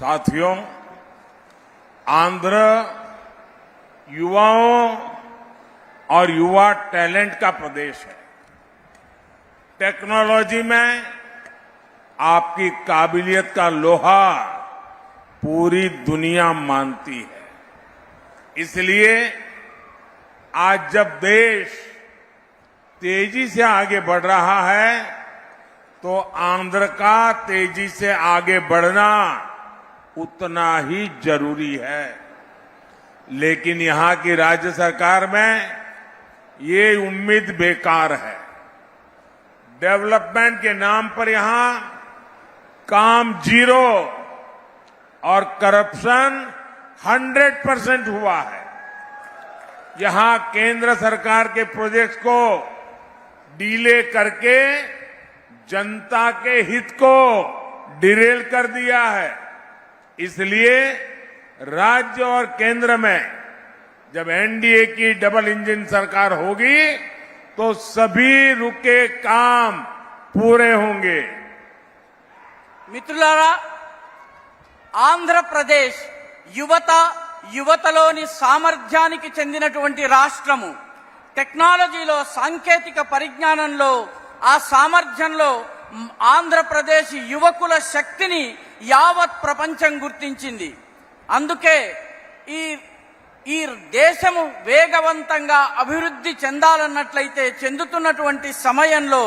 साथियों, आंध्र युवाओं और युवा टैलेंट का प्रदेश है। टेक्नोलॉजी में आपकी काबिलियत का लोहा पूरी दुनिया मानती है। इसलिए आज जब देश तेज़ी से आगे बढ़ रहा है तो आंध्र का तेज़ी से आगे बढ़ना उतना ही ज़रूरी है। लेकिन यहाँ की राज्य सरकार में ये उम्मीद बेकार है। डेवलपमेंट के नाम पर यहाँ काम ज़ीरो और करप्शन 100 परसेंट हुआ है। यहाँ केंद्र सरकार के प्रोजेक्ट्स को डीले करके जनता के हित को डिरेल कर दिया है। इसलिए राज्य और केंद्र में जब एनडीए की डबल इंजन सरकार होगी तो सभी रुके काम पूरे होंगे మిత్రులారా ఆంధ్రప్రదేశ్ యువత యువతలోని సామర్థ్యానికి చెందినటువంటి రాష్ట్రము టెక్నాలజీలో సాంకేతిక పరిజ్ఞానంలో ఆ సామర్థ్యంలో మ్, ఆంధ్రప్రదేశ్ యువకుల శక్తిని యావత్ ప్రపంచం గుర్తించింది. అందుకే ఈ ఈ దేశము వేగవంతంగా అభివృద్ధి చెందాలన్నట్లయితే చెందుతున్నటువంటి సమయంలో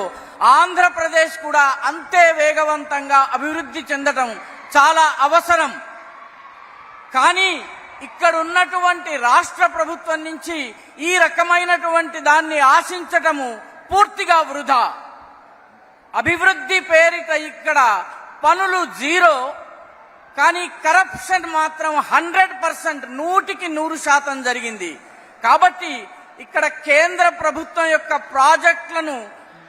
ఆంధ్రప్రదేశ్ కూడా అంతే వేగవంతంగా అభివృద్ధి చెందటం చాలా అవసరం. కానీ ఇక్కడ ఉన్నటువంటి రాష్ట్ర ప్రభుత్వం నుంచి ఈ రకమైనటువంటి దాన్ని ఆశించటము పూర్తిగా వృధా. అభివృద్ధి పేరిట ఇక్కడ పనులు జీరో కానీ కరప్షన్ మాత్రం హండ్రెడ్ పర్సెంట్ నూటికి నూరు శాతం జరిగింది. కాబట్టి ఇక్కడ కేంద్ర ప్రభుత్వం యొక్క ప్రాజెక్టులను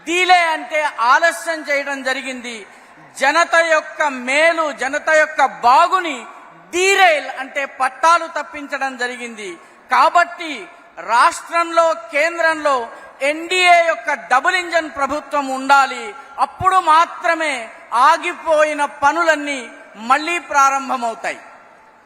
డీలే అంటే ఆలస్యం చేయడం జరిగింది. జనత యొక్క మేలు జనత యొక్క బాగుని డీరైల్ అంటే పట్టాలు తప్పించడం జరిగింది. కాబట్టి రాష్ట్రంలో కేంద్రంలో ఎన్డీఏ యొక్క డబుల్ ఇంజన్ ప్రభుత్వం ఉండాలి అప్పుడు మాత్రమే ఆగిపోయిన పనులన్నీ మళ్ళీ ప్రారంభమవుతాయి.